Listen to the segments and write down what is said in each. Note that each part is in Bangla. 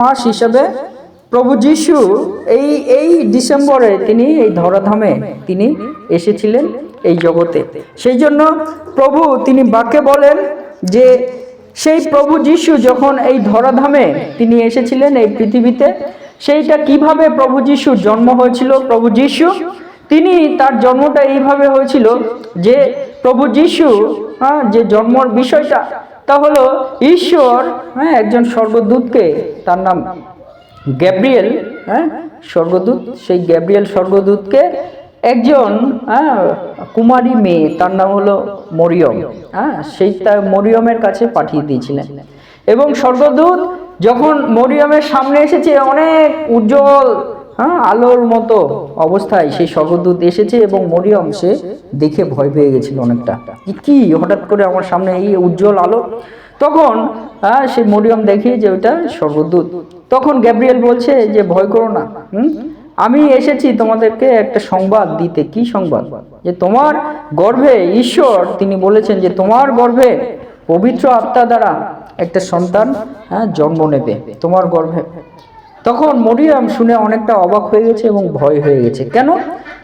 মাস হিসেবে প্রভু যিশু এই এই ডিসেম্বরে তিনি এই ধরাধামে তিনি এসেছিলেন এই জগতে। সেই জন্য প্রভু তিনি বাক্যে বলেন যে, সেই প্রভু যিশু যখন এই ধরাধামে তিনি এসেছিলেন এই পৃথিবীতে, সেইটা কীভাবে প্রভু যিশুর জন্ম হয়েছিল? প্রভু যিশু, তিনি তার জন্মটা এইভাবে হয়েছিল যে, প্রভু যিশু হ্যাঁ যে জন্মর বিষয়টা তা হলো ঈশ্বর হ্যাঁ একজন স্বর্গদূতকে, তার নাম গ্যাব্রিয়েল হ্যাঁ স্বর্গদূত, সেই গ্যাব্রিয়েল স্বর্গদূতকে একজন হ্যাঁ কুমারী মেয়ে, তার নাম হলো মরিয়ম হ্যাঁ সেই তার মরিয়মের কাছে পাঠিয়ে দিয়েছিলেন। এবং স্বর্গদূত যখন মরিয়মের সামনে এসেছে, অনেক উজ্জ্বল আলোর মতো অবস্থায় সেই স্বর্গদূত এসেছে এবং মরিয়ম সে দেখে ভয় পেয়ে গেছিল অনেকটা। কি, হঠাৎ করে আমার সামনে এই উজ্জ্বল আলো? তখন হ্যাঁ সেই মরিয়ম দেখি যে ওইটা স্বর্গদূত। তখন গ্যাব্রিয়েল বলছে যে, ভয় করো না, হুম? আমি এসেছি তোমাদেরকে একটা সংবাদ দিতে। কি সংবাদ? যে তোমার গর্ভে ঈশ্বর, তিনি বলেছেন যে তোমার গর্ভে পবিত্র আত্মা দ্বারা একটা সন্তান হ্যাঁ জন্ম নেবে। তোমার গর্ভে। তখন মরিয়ম শুনে অনেকটা অবাক হয়ে গেছে এবং ভয় হয়ে গেছে। কেন?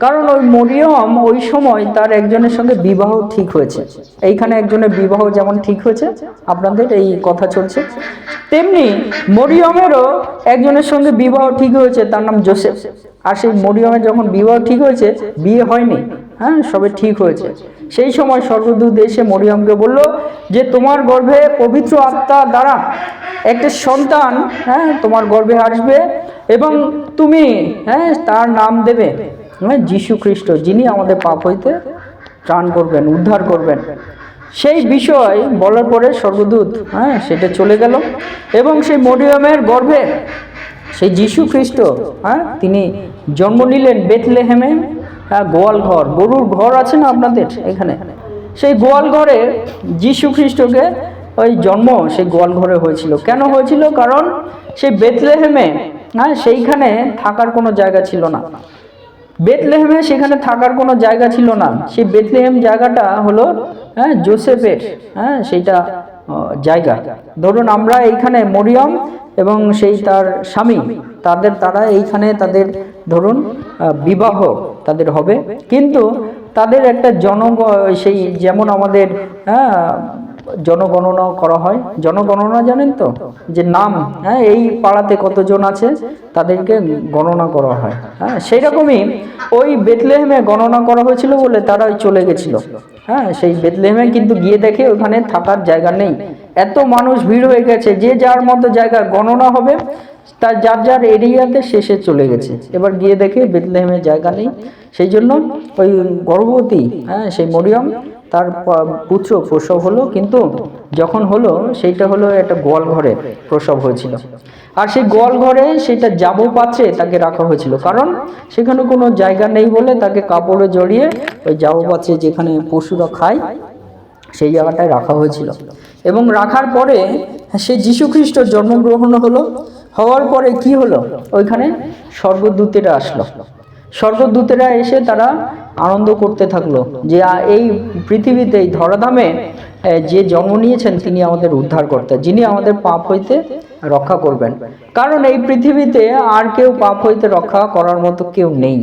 কারণ ওই মরিয়ম ওই সময় তার একজনের সঙ্গে বিবাহ ঠিক হয়েছে। এইখানে একজনের বিবাহ যেমন ঠিক হয়েছে, আপনাদের এই কথা চলছে। তেমনি মরিয়মেরও একজনের সঙ্গে বিবাহ ঠিক হয়েছে, তার নাম জোসেফ। আর সেই মরিয়মের যখন বিবাহ ঠিক হয়েছে, বিয়ে হয়নি। হ্যাঁ সবে ঠিক হয়েছে। সেই সময় স্বর্গদূত এসে মরিয়মকে বলল যে তোমার গর্ভে পবিত্র আত্মা দ্বারা একটা সন্তান হ্যাঁ তোমার গর্ভে আসবে এবং তুমি হ্যাঁ তার নাম দেবে। হ্যাঁ যিশু খ্রিস্ট যিনি আমাদের পাপ হইতে ত্রাণ করবেন উদ্ধার করবেন। সেই বিষয় বলার পরে স্বর্গদূত হ্যাঁ সেটা চলে গেল এবং সেই মরিয়মের গর্ভে সেই যিশু খ্রিস্ট হ্যাঁ তিনি জন্ম নিলেন বেথলেহেমে হ্যাঁ গোয়াল ঘর। গরুর ঘর আছে না আপনাদের এখানে? সেই গোয়াল ঘরে যিশু খ্রিস্টকে ওই জন্ম সেই গোয়াল ঘরে হয়েছিল। কেন হয়েছিল? কারণ সেই বেতলেহেমে হ্যাঁ সেইখানে থাকার কোনো জায়গা ছিল না। বেতলেহেমে সেখানে থাকার কোনো জায়গা ছিল না। সেই বেতলেহেম জায়গাটা হলো হ্যাঁ জোসেফের হ্যাঁ সেইটা জায়গা। ধরুন আমরা এইখানে মরিয়ম এবং সেই তার স্বামী, তাদের, তারা এইখানে তাদের ধরুন বিবাহ তাদের হবে। কিন্তু তাদের একটা জনগ সেই যেমন আমাদের হ্যাঁ জনগণনা করা হয়। জনগণনা জানেন তো? যে নাম হ্যাঁ এই পাড়াতে কতজন আছে, তাদেরকে গণনা করা হয়। হ্যাঁ সেই রকমই ওই বেতলেহেমে গণনা করা হয়েছিল বলে তারা চলে গেছিল। হ্যাঁ সেই বেতলেহেমে কিন্তু গিয়ে দেখে ওখানে থাকার জায়গা নেই। এত মানুষ ভিড় হয়ে গেছে, যে যার মতো জায়গা গণনা হবে তার যার যার এরিয়াতে শেষে চলে গেছে। এবার গিয়ে দেখে বেতলেহেমের জায়গা নেই। সেই জন্য ওই গর্ভবতী হ্যাঁ সেই মরিয়ম তার পুত্র প্রসব হলো। কিন্তু যখন হলো সেইটা হলো একটা গোয়াল ঘরে প্রসব হয়েছিল। আর সেই গোয়াল ঘরে সেটা যাব পাত্রে তাকে রাখা হয়েছিল। কারণ সেখানে কোনো জায়গা নেই বলে তাকে কাপড়ে জড়িয়ে ওই যাব পাত্রে যেখানে পশুরা খায় সেই জায়গাটায় রাখা হয়েছিল। এবং রাখার পরে সে যীশু খ্রিস্ট জন্মগ্রহণ হলো। হওয়ার পরে কি হলো? ওইখানে স্বর্গদূতেরা আসলো। স্বর্গদূতেরা এসে তারা আনন্দ করতে থাকল যে এই পৃথিবীতে, এই ধরাধামে যে জন্ম নিয়েছেন তিনি আমাদের উদ্ধার করতে যিনি আমাদের পাপ হইতে রক্ষা করবেন। কারণ এই পৃথিবীতে আর কেউ পাপ হইতে রক্ষা করার মতো কেউ নেই।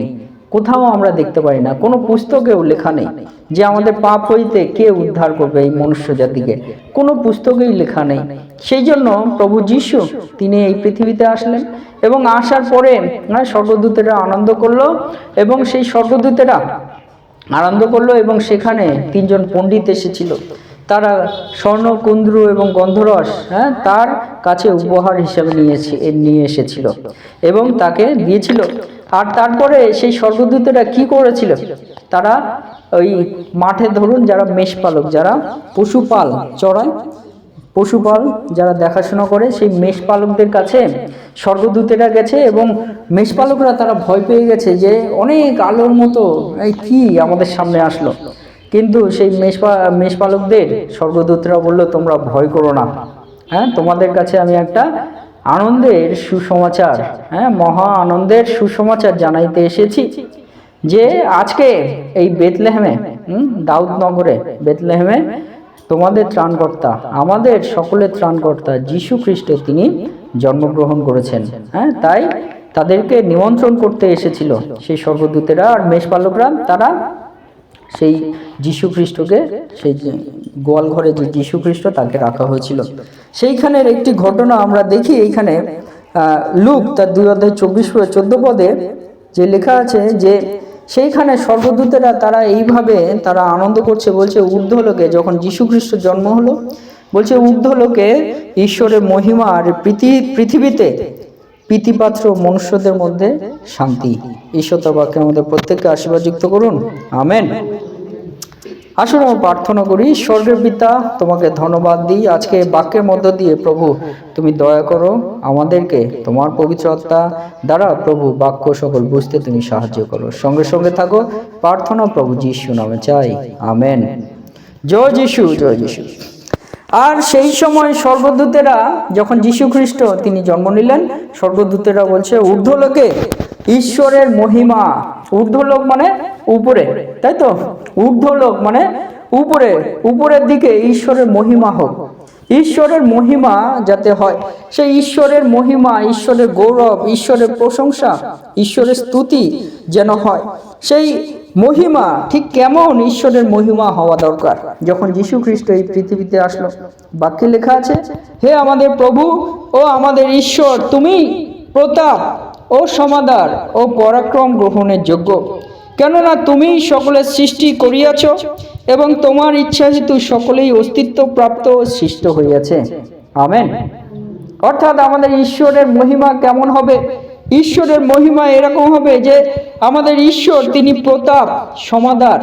কোথাও আমরা দেখতে পারি না। কোনো পুস্তকেও লেখা নেই যে আমাদের পাপ হইতে কে উদ্ধার করবে এই মনুষ্য জাতিকে। কোনো পুস্তকেই লেখা নেই। সেই জন্য প্রভু যিশু তিনি এই পৃথিবীতে আসলেন এবং আসার পরে স্বর্গদূতেরা আনন্দ করল এবং সেই স্বর্গদূতেরা আনন্দ করল এবং সেখানে তিনজন পণ্ডিত এসেছিল। তারা স্বর্ণ, কুন্দ্রু এবং গন্ধরস হ্যাঁ তার কাছে উপহার হিসেবে নিয়েছে নিয়ে এসেছিল এবং তাকে দিয়েছিল। আর তারপরে সেই স্বর্গদূতেরা কি করেছিল? তারা ওই মাঠে ধরুন যারা মেষপালক, যারা পশুপাল চড়ায় পশুপাল যারা দেখাশোনা করে, সেই মেষপালকদের কাছে স্বর্গদূতেরা গেছে এবং মেষপালকরা তারা ভয় পেয়ে গেছে যে অনেক আলোর মতো, এই কি আমাদের সামনে আসলো? কিন্তু সেই মেষপা, মেষপালকদের স্বর্গদূতরা বলল, তোমরা ভয় করো না। হ্যাঁ তোমাদের কাছে আমি একটা আনন্দের সুসমাচার হ্যাঁ মহা আনন্দের সুসমাচার জানাইতে এসেছি যে আজকে এই বেতলেহেমে দাউদনগরে, বেতলেহেমে তোমাদের ত্রাণকর্তা, আমাদের সকলের ত্রাণকর্তা যীশু খ্রিস্ট তিনি জন্মগ্রহণ করেছেন হ্যাঁ তাই তাদেরকে নিমন্ত্রণ করতে এসেছিল সেই স্বর্গদূতেরা আর মেষপালকরা, তারা সেই যীশু খ্রিস্টকে সেই গোয়াল ঘরে যে যীশু খ্রিস্ট তাকে রাখা হয়েছিল। সেইখানের একটি ঘটনা আমরা দেখি এইখানে লুক তার দুই অধ্যায় চব্বিশ চোদ্দ পদে যে লেখা আছে যে সেইখানে স্বর্গদূতেরা তারা এইভাবে তারা আনন্দ করছে, বলছে ঊর্ধ্বলোকে যখন যীশু খ্রিস্ট জন্ম হলো, বলছে ঊর্ধ্বলোকে ঈশ্বরের মহিমা আর পৃথিবীতে প্রীতিপাত্র মনুষ্যদের মধ্যে শান্তি। ঈশ্বর তার বাক্যে আমাদের প্রত্যেককে আশীর্বাদযুক্ত করুন। আমেন। আসুন আমি প্রার্থনা করি, স্বর্গের পিতা, তোমাকে ধন্যবাদ দিই। আজকে বাক্যের মধ্য দিয়ে প্রভু, তুমি দয়া করো, আমাদেরকে তোমার পবিত্র আত্মা দ্বারা প্রভু বাক্য সকল বুঝতে তুমি সাহায্য করো। সঙ্গে সঙ্গে থাকো, প্রার্থনা প্রভু যিশু নামে চাই। আমেন। জয় যিশু জয় যিশু। আর সেই সময় স্বর্গদূতেরা, যখন যীশু খ্রিস্ট তিনি জন্ম নিলেন, স্বর্গদূতেরা বলছে, ঊর্ধ্বলোকে, ঈশ্বরের মহিমা। ঊর্ধ্বলোক মানে উপরে, তাই তো? ঊর্ধ্বলোক মানে উপরে, উপরের দিকে ঈশ্বরের মহিমা হোক। ঈশ্বরের মহিমা যাতে হয়, সেই ঈশ্বরের মহিমা, ঈশ্বরের গৌরব, ঈশ্বরের প্রশংসা, ঈশ্বরের স্তুতি যেন হয়, সেই মহিমা, ঠিক কেমন ঈশ্বরের মহিমা হওয়া দরকার? যখন যীশু খ্রিস্ট এই পৃথিবীতে আসলো, বাক্যে লেখা আছে, হে আমাদের প্রভু ও আমাদের ঈশ্বর, তুমি প্রতাপ ও সমাদার ও পরাক্রম গ্রহণের যোগ্য। কেননা তুমি সকলের সৃষ্টি করিয়াছ এবং তোমার ইচ্ছা হেতু সকলেই অস্তিত্ব প্রাপ্ত সৃষ্ট হইয়াছে। আমেন। অর্থাৎ আমাদের ঈশ্বরের মহিমা কেমন হবে? ঈশ্বরের মহিমা এরকম হবে যে আমাদের ঈশ্বর, তিনি প্রতাপ, সমাদার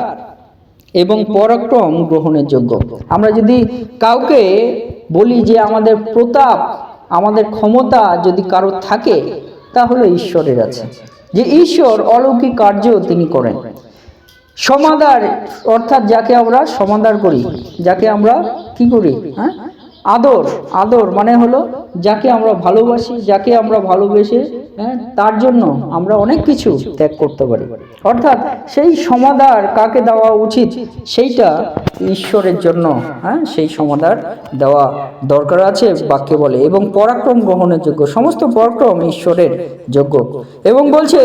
এবং পরাক্রম গ্রহণের যোগ্য। আমরা যদি কাউকে বলি যে আমাদের প্রতাপ, আমাদের ক্ষমতা যদি কারোর থাকে, তাহলে ঈশ্বরের আছে। যে ঈশ্বর অলৌকিক কার্য তিনি করেন। সমাদার অর্থাৎ যাকে আমরা সমাদার করি, যাকে আমরা কি করি হ্যাঁ? আদর আদর মানে হলো যাকে আমরা ভালোবাসি, যাকে আমরা ভালোবেসে হ্যাঁ তার জন্য আমরা অনেক কিছু ত্যাগ করতে পারি। অর্থাৎ সেই সমাদার কাকে দেওয়া উচিত, সেইটা ঈশ্বরের জন্য হ্যাঁ সেই সমাদার দেওয়া দরকার আছে, বাক্যে বলে। এবং পরাক্রম গ্রহণের যোগ্য, সমস্ত পরাক্রম ঈশ্বরের যোগ্য। এবং বলছে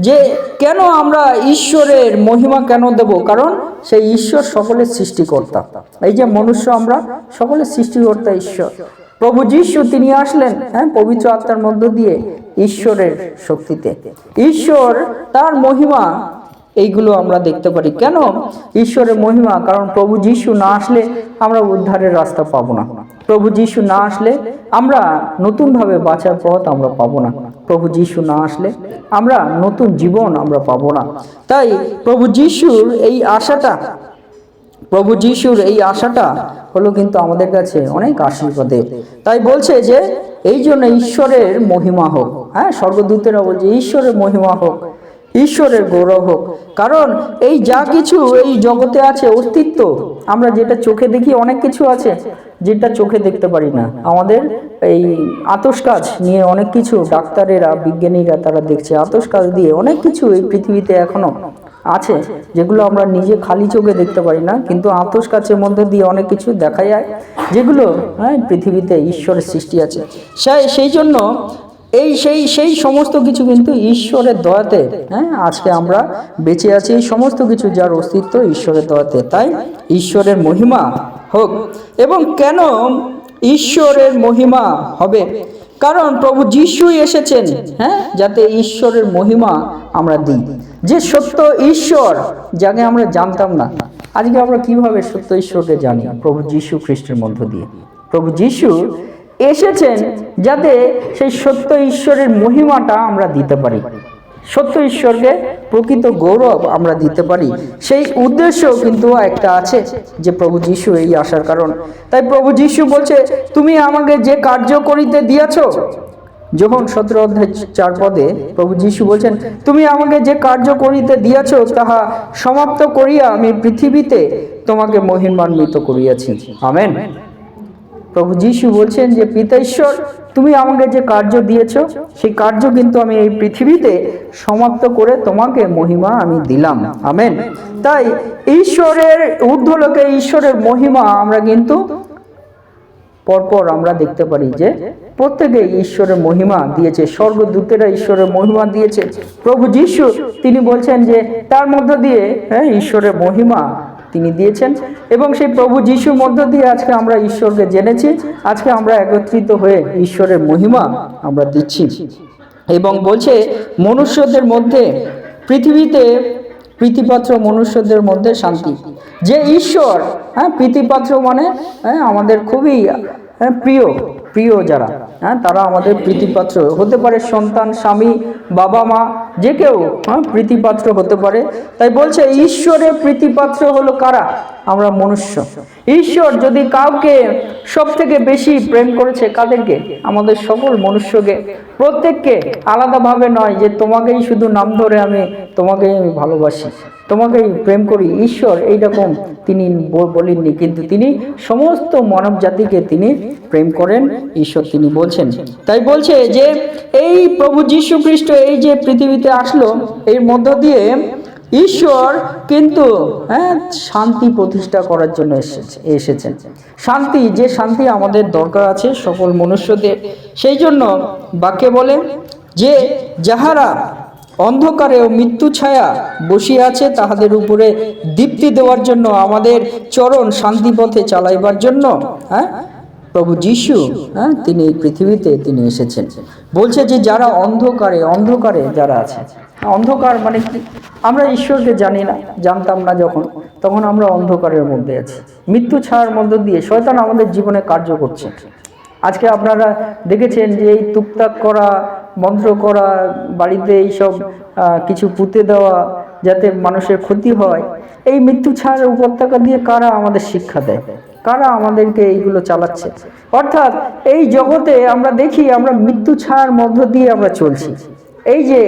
যে, কেন আমরা ঈশ্বরের মহিমা কেন দেব? কারণ সেই ঈশ্বর সকলের সৃষ্টিকর্তা। এই যে মনুষ্য আমরা, সকলের সৃষ্টিকর্তা ঈশ্বর। প্রভু যিশু, তিনি আসলেন হ্যাঁ পবিত্র আত্মার মধ্য দিয়ে ঈশ্বরের শক্তিতে। ঈশ্বর তার মহিমা, এইগুলো আমরা দেখতে পারি। কেন? ঈশ্বরের মহিমা, কারণ প্রভু যিশু না আসলে আমরা উদ্ধারের রাস্তা পাবো না। প্রভু যিশু না আসলে আমরা নতুনভাবে বাঁচার পথ আমরা পাবো না। প্রভু যিশু না আসলে আমরা নতুন জীবন আমরা পাবো না। তাই প্রভু যিশুর এই আশাটা প্রভু যিশুর এই আশাটা হলো কিন্তু আমাদের কাছে অনেক আশীর্বাদে। তাই বলছে যে এই জন্য ঈশ্বরের মহিমা হোক হ্যাঁ স্বর্গদূতেরা বলছে ঈশ্বরের মহিমা হোক, ঈশ্বরের গৌরব হোক। কারণ এই যা কিছু এই জগতে আছে, অস্তিত্ব, আমরা যেটা চোখে দেখি অনেক কিছু আছে, যেটা চোখে দেখতে পারি না। আমাদের এই আতস কাজ নিয়ে অনেক কিছু ডাক্তারেরা, বিজ্ঞানীরা তারা দেখছে। আতস কাজ দিয়ে অনেক কিছু এই পৃথিবীতে এখনও আছে, যেগুলো আমরা নিজে খালি চোখে দেখতে পারি না, কিন্তু আতস কাছের মধ্যে দিয়ে অনেক কিছু দেখা যায়, যেগুলো হ্যাঁ পৃথিবীতে ঈশ্বরের সৃষ্টি আছে। সেই সেই জন্য এই সেই সেই সমস্ত কিছু কিন্তু ঈশ্বরের দয়াতে হ্যাঁ আজকে আমরা বেঁচে আছি, এই সমস্ত কিছু যার অস্তিত্ব ঈশ্বরের দয়াতে। তাই ঈশ্বরের মহিমা হোক, এবং কেন ঈশ্বরের মহিমা হবে? কারণ প্রভু যিশুই এসেছেন হ্যাঁ? যাতে ঈশ্বরের মহিমা আমরা দিই। যে সত্য ঈশ্বর, যাকে আমরা জানতাম না। আজকে আমরা কীভাবে সত্য ঈশ্বরকে জানি? প্রভু যিশু খ্রিস্টের মধ্য দিয়ে। প্রভু যিশু এসেছেন যাতে সেই সত্য ঈশ্বরের মহিমাটা আমরা দিতে পারি। সত্য ঈশ্বরকে প্রকৃত গৌরব আমরা দিতে পারি। সেই উদ্দেশ্য কিন্তু একটা আছে যে প্রভু যিশু এই আসার কারণ। তাই প্রভু যিশু বলছে, তুমি আমাকে যে কার্য করিতে দিয়েছ? যখন সতেরো অধ্যায় চার পদে প্রভু যিশু বলছেন, তুমি আমাকে যে কার্য করিতে দিয়েছ, তাহা সমাপ্ত করিয়া আমি পৃথিবীতে তোমাকে মহিমান্বিত করিয়াছি। আমেন। প্রভু যিশু বলছেন যে পিতা ঈশ্বর তুমি আমাকে যে কার্য দিয়েছ, সেই কার্য কিন্তু আমি এই পৃথিবীতে সমাপ্ত করে তোমাকে মহিমা আমি দিলাম। আমেন। তাই ঈশ্বরের, ঊর্ধ্বলোকে ঈশ্বরের মহিমা আমরা কিন্তু পরপর আমরা দেখতে পারি যে, প্রত্যেকে ঈশ্বরের মহিমা দিয়েছে, স্বর্গদূতেরা ঈশ্বরের মহিমা দিয়েছে। প্রভু যিশু, তিনি বলছেন যে, তার মধ্য দিয়ে হ্যাঁ ঈশ্বরের মহিমা তিনি দিয়েছেন এবং সেই প্রভু যিশুর মধ্য দিয়ে আজকে আমরা ঈশ্বরকে জেনেছি, আজকে আমরা একত্রিত হয়ে ঈশ্বরের মহিমা আমরা দিচ্ছি। এবং বলছে, মনুষ্যদের মধ্যে, পৃথিবীতে প্রীতিপাত্র মনুষ্যদের মধ্যে শান্তি। যে ঈশ্বর হ্যাঁ প্রীতিপাত্র মানে হ্যাঁ আমাদের খুবই হ্যাঁ প্রিয়। প্রিয় যারা হ্যাঁ তারা আমাদের প্রীতিপাত্র হতে পারে সন্তান, স্বামী, বাবা, মা, যে কেউ হ্যাঁ প্রীতিপাত্র হতে পারে। তাই বলছে, ঈশ্বরের প্রীতিপাত্র হলো কারা? আমরা মনুষ্য। ঈশ্বর যদি কাউকে সব থেকে বেশি প্রেম করেছে, কাদেরকে? আমাদের সকল মনুষ্যকে। প্রত্যেককে আলাদাভাবে নয় যে, তোমাকেই শুধু নাম ধরে আমি, তোমাকেই আমি ভালোবাসি, তোমাকেই প্রেম করি। ঈশ্বর এইরকম তিনি বলেননি। কিন্তু তিনি সমস্ত মানব জাতিকে তিনি প্রেম করেন। ঈশ্বর তিনি বলছেন। তাই বলছে যে, এই প্রভু যীশু খ্রিস্ট এই যে পৃথিবীতে আসলো, এর মধ্য দিয়ে ঈশ্বর কিন্তু হ্যাঁ শান্তি প্রতিষ্ঠা করার জন্য এসেছে, এসেছেন। শান্তি, যে শান্তি আমাদের দরকার আছে সকল মনুষ্যদের, সেই জন্য বাক্যে বলে যে, যাহারা অন্ধকারে ও মৃত্যু ছায়া বসিয়ে আছে, তাহাদের উপরে দীপ্তি দেওয়ার জন্য আমাদের চরণ শান্তিপথে চালাইবার জন্য হ্যাঁ প্রভু যিশু হ্যাঁ তিনি এই পৃথিবীতে তিনি এসেছেন। বলছে যে যারা অন্ধকারে অন্ধকারে যারা আছে, অন্ধকার মানে কি? আমরা ঈশ্বরকে জানি না, জানতাম না যখন, তখন আমরা অন্ধকারের মধ্যে আছি। মৃত্যু ছায়ার মধ্য দিয়ে শয়তান আমাদের জীবনে কার্য করছে। আজকে আপনারা দেখেছেন যে এই টুকটাক করা, মন্ত্র করা, বাড়িতে এইসব কিছু পুঁতে দেওয়া, যাতে মানুষের ক্ষতি হয়, এই মৃত্যু ছাড় উপত্যকা দিয়ে কারা আমাদের শিক্ষা দেয়? কারা আমাদেরকে এইগুলো চালাচ্ছে? অর্থাৎ এই জগতে আমরা দেখি আমরা মৃত্যু ছায়ার মধ্য দিয়ে আমরা চলছি। এই যে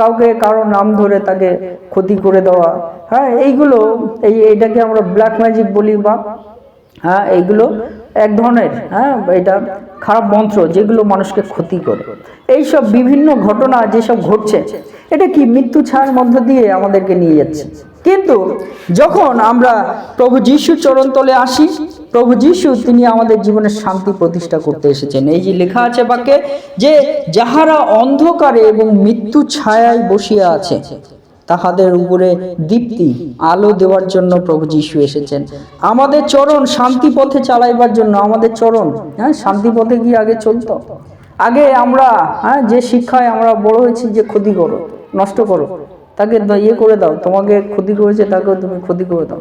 কাউকে কারও নাম ধরে তাকে ক্ষতি করে দেওয়া হ্যাঁ এইগুলো এই এটাকে আমরা ব্ল্যাক ম্যাজিক বলি বা হ্যাঁ এইগুলো এক ধরনের হ্যাঁ এটা খারাপ মন্ত্র যেগুলো মানুষকে ক্ষতি করে। এই সব বিভিন্ন ঘটনা যেসব ঘটছে, এটা কি মৃত্যু ছায়ার মধ্য দিয়ে আমাদেরকে নিয়ে যাচ্ছে? কিন্তু যখন আমরা প্রভু যিশু চরণতলে আসি প্রভু যিশু, তিনি আমাদের জীবনে শান্তি প্রতিষ্ঠা করতে এসেছেন। এই যে লেখা আছে বাক্যে যে, যাহারা অন্ধকারে এবং মৃত্যু ছায়ায় বসিয়া আছে, তাহাদের উপরে দীপ্তি, আলো দেওয়ার জন্য প্রভু যিশু এসেছেন। আমাদের চরণ শান্তি পথে চালাইবার জন্য, আমাদের চরণ হ্যাঁ শান্তি পথে গিয়ে আগে চলতো। আগে আমরা হ্যাঁ যে শিক্ষায় আমরা বড় হয়েছি যে ক্ষতি করো, নষ্ট করো, তাকে ইয়ে করে দাও, তোমাকে ক্ষতি করেছে তাকেও তুমি ক্ষতি করে দাও।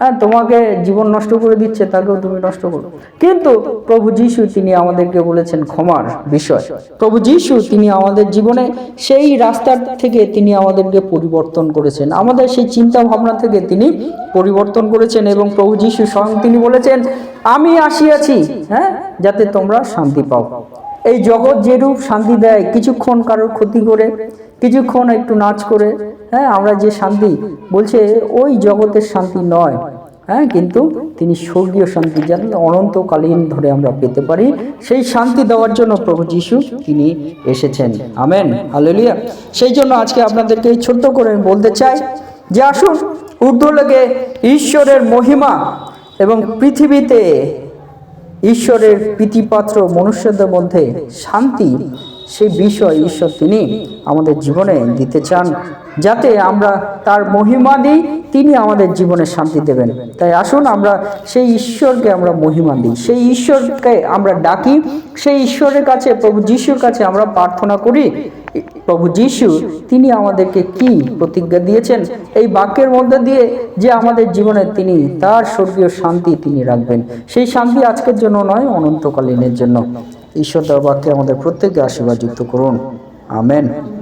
হ্যাঁ তোমাকে জীবন নষ্ট করে দিচ্ছে, তাকেও তুমি নষ্ট করো। কিন্তু প্রভু যিশু তিনি আমাদেরকে বলেছেন ক্ষমার বিষয়। প্রভু যিশু তিনি আমাদের জীবনে সেই রাস্তার থেকে তিনি আমাদেরকে পরিবর্তন করেছেন। আমাদের সেই চিন্তা ভাবনা থেকে তিনি পরিবর্তন করেছেন এবং প্রভু যিশু স্বয়ং তিনি বলেছেন, আমি আসিয়াছি হ্যাঁ যাতে তোমরা শান্তি পাও। এই জগৎ যেরূপ শান্তি দেয়, কিছুক্ষণ কারোর ক্ষতি করে, কিছুক্ষণ একটু নাচ করে হ্যাঁ আমরা যে শান্তি, বলছে ওই জগতের শান্তি নয়। হ্যাঁ কিন্তু তিনি স্বর্গীয় শান্তি যাতে অনন্তকালীন ধরে আমরা পেতে পারি, সেই শান্তি দেওয়ার জন্য প্রভু যিশু তিনি এসেছেন। Amen, hallelujah. সেই জন্য আজকে আপনাদেরকে এই ছোট্ট করে আমি বলতে চাই যে আসুন, ঊর্ধ্বলোকে ঈশ্বরের মহিমা এবং পৃথিবীতে ঈশ্বরের প্রীতিপাত্র মনুষ্যদের মধ্যে শান্তি সেই বিষয় ঈশ্বর তিনি আমাদের জীবনে দিতে চান, যাতে আমরা তার মহিমা দিই, তিনি আমাদের জীবনে শান্তি দেবেন। তাই আসুন আমরা সেই ঈশ্বরকে আমরা মহিমা দিই, সেই ঈশ্বরকে আমরা ডাকি, সেই ঈশ্বরের কাছে, প্রভু যিশুর কাছে আমরা প্রার্থনা করি, প্রভু যিশু, তিনি আমাদেরকে কি প্রতিজ্ঞা দিয়েছেন? এই বাক্যের মধ্যে দিয়ে যে আমাদের জীবনে তিনি তার স্বর্গীয় শান্তি তিনি রাখবেন। সেই শান্তি আজকের জন্য নয়, অনন্তকালীনের জন্য। ঈশ্বর তার বাক্যে আমাদের প্রত্যেককে আশীর্বাদ যুক্ত করুন। আমেন।